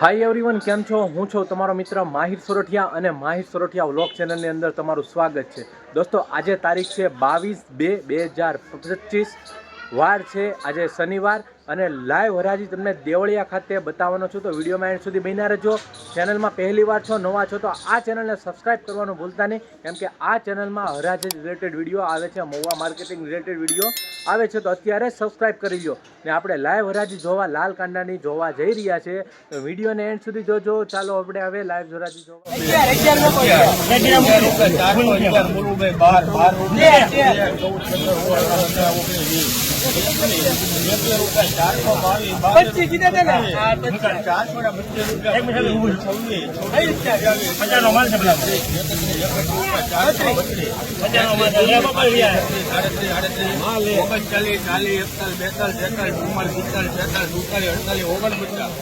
Hi everyone કેમ છો? હું છું તમારો મિત્ર માહિર સોરઠિયા અને માહિર સોરઠિયા વ્લોગ ચેનલની અંદર તમારું સ્વાગત છે. દોસ્તો, આજે તારીખ છે બાવીસ બે બે હજાર પચીસ. વાર છે, આજે શનિવાર. અને લાઈવ હરાજી તમને દેવળિયા ખાતે બતાવવાનો છું. તો વિડીયોમાં એન્ડ સુધી બન્યા રહેજો. ચેનલમાં પહેલી વાર છો નવા છો તો આ ચેનલને સબસ્ક્રાઇબ કરવાનું ભૂલતા નહીં. કેમ કે આ ચેનલમાં હરાજી રિલેટેડ વીડિયો આવે છે મહુવા માર્કેટિંગ રિલેટેડ વીડિયો આવે છે તો અત્યારે સબસ્ક્રાઇબ કરી લો ને આપણે લાઈવ હરાજી જોવા લાલ કાંડાની જોવા જઈ રહ્યા છે. તો વિડીયોને એન્ડ સુધી જોજો. ચાલો આપણે હવે લાઈવ હરાજી જોવા. પચીસ કીધા હતા ને. ઓગણચાલીસ ચાલીસ એકતાલીસ બેતાલીસ તેતાલીસ ચુમ્માલીસ પિસ્તાલીસ છેતાલીસ સુડતાલીસ અડતાલીસ ઓગણપચાસ.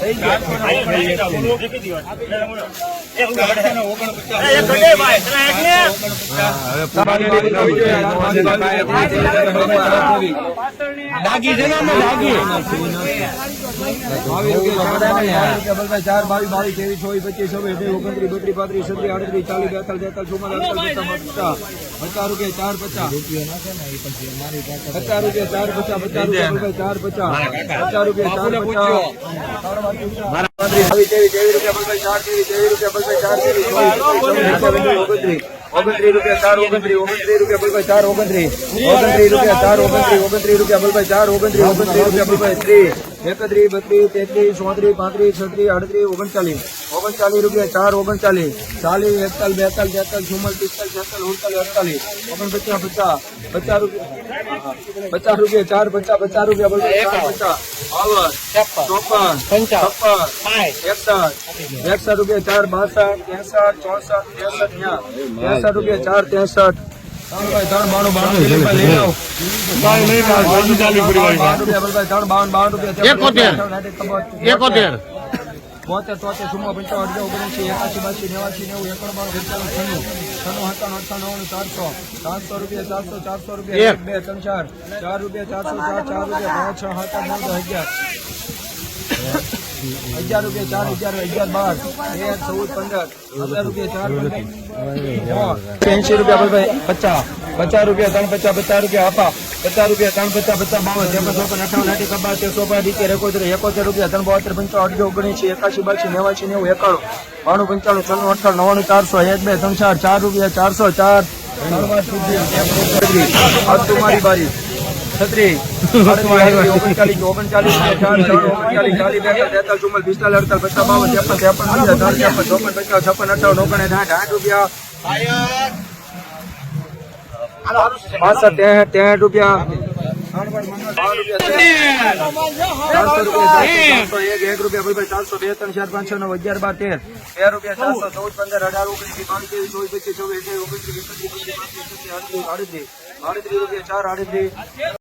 ઓગણપચાસ? દાગી છે ને અમે દાગી ચાર બાવીસ બાવીસ ત્રેવીસ ચોવીસ પચીસ છવ્વીસ ઓગણત્રીસ બત્રીસ પાંત્રીસ છત્રીસ આડત્રીસ ચાલીસ બેતાલીસ તેતાલીસ ચુમ્માલીસ પચાસ પચાસ રૂપિયા ચાર પચાસ પચાસ રૂપિયા ચાર પચાસ. પચાસ રૂપિયા ચાર પચાસ પચાસ રૂપિયા ચાર પચાસ ઓગણત્રીસ રૂપિયા ચાર ઓગણત્રીસ ઓગણત્રીસ રૂપિયા બલભાઈ ચાર ઓગણત્રીસ ઓગણત્રીસ રૂપિયા ચાર ઓગણત્રીસ ઓગણત્રીસ રૂપિયા બલભાઈ ચાર ઓગણત્રીસ ઓગણત્રીસ રૂપિયા બલભાઈ ત્રીસ, એકત્રીસ, બત્રીસ, તેત્રીસ, ચોત્રીસ, પાંત્રીસ, છત્રીસ, અડત્રીસ, ઓગણચાલીસ. ઓગણચાલીસ રૂપિયા ચાર ઓગણચાલીસ ચાલીસ એકતાલીસ બેતાલીસ તેતાલીસ ચુમ્માલીસ પિસ્તાલીસ છેતાલીસ ઉડતાલીસ અડતાલીસ ઓગણપચાસ પચાસ પચાસ રૂપિયા પચાસ રૂપિયા ચાર પચાસ પચાસ રૂપિયા બલભાઈ ચાર પચાસ બાવન ચોપન છપ્પન એકસઠ એકસઠ રૂપિયા ચાર બાસઠ ત્રેસઠ ચોસઠ ત્રેસઠ ત્રેસઠ રૂપિયા ચાર ત્રેસઠ ત્રણ બાણું બાણું લઈ આવો બાવન રૂપિયા બલભાઈ ત્રણ બાવન બાવન રૂપિયા એકોતેર એકોતેર બોતેર તોતેર ચુમ્મો પંચાવન અઢાર ઓગણસી એકાસી બાસી નેવાસી નેવું એકડ બાણું પંચાણું છન્નું છન્નું સત્તાણું અઠાણું ચારસો ચારસો રૂપિયા ચારસો ચારસો રૂપિયા એક બે ત્રણ ચાર ચાર રૂપિયા ચારસો ચાર ચાર રૂપિયા પાંચ છ સાત આઠ નવ દસ અગિયાર અગિયાર રૂપિયા ચાર અગિયાર અગિયાર બાર તેર ચૌદ પંદર હજાર રૂપિયા ચાર પંદર એંશી રૂપિયા પચાસ પચાસ રૂપિયા ત્રણ પચાસ પચાસ રૂપિયા આપા. પચાસ રૂપિયા ત્રણ પચાસ પચાસ બાવન. ત્રેપન ચોપન અઠાવન આઠી કબાર તેરસો પાંચ ઇત્તેર એકોતેર એકોતેર રૂપિયા ત્રણ બોતેર પંચાવન અઢી ઓગણીસી એકાસી બાસી નેવાસી નેવું એકાણું બાણું પંચાણું છન્નું અઠાણું નવ્વાણું ચારસો એક બે ત્રણ ચાર ચાર રૂપિયા ચારસો ચાર. તમારી બારી. છત્રીસ. ઓગણચાલીસ ઓગણચાલીસ ચાલીસ તેતાલીસ ચુમ્માલીસ પિસ્તાલીસ અડતાલીસ પચાસ બાવન ત્રેપન ત્રેપન ત્રણ ત્રેપન ચોપન પચાસ છપ્પન અઠાવન ઓગણ આઠ રૂપિયા. પાસઠ ત્રેસઠ રૂપિયા ચારસો બે ત્રણ ચાર પાંચસો નવ અગિયાર બાર તેર રૂપિયા. ચારસો ચૌદ પંદર અઢાર ઓગણીસ બાવીસ ત્રેવીસ ચોવીસ પચીસ છવ્વીસ અઠ્યાવીસ ઓગણત્રીસ વીસ પચીસ પચીસ આડત્રીસ આડત્રીસ આડત્રીસ રૂપિયા. ચાર આડત્રીસ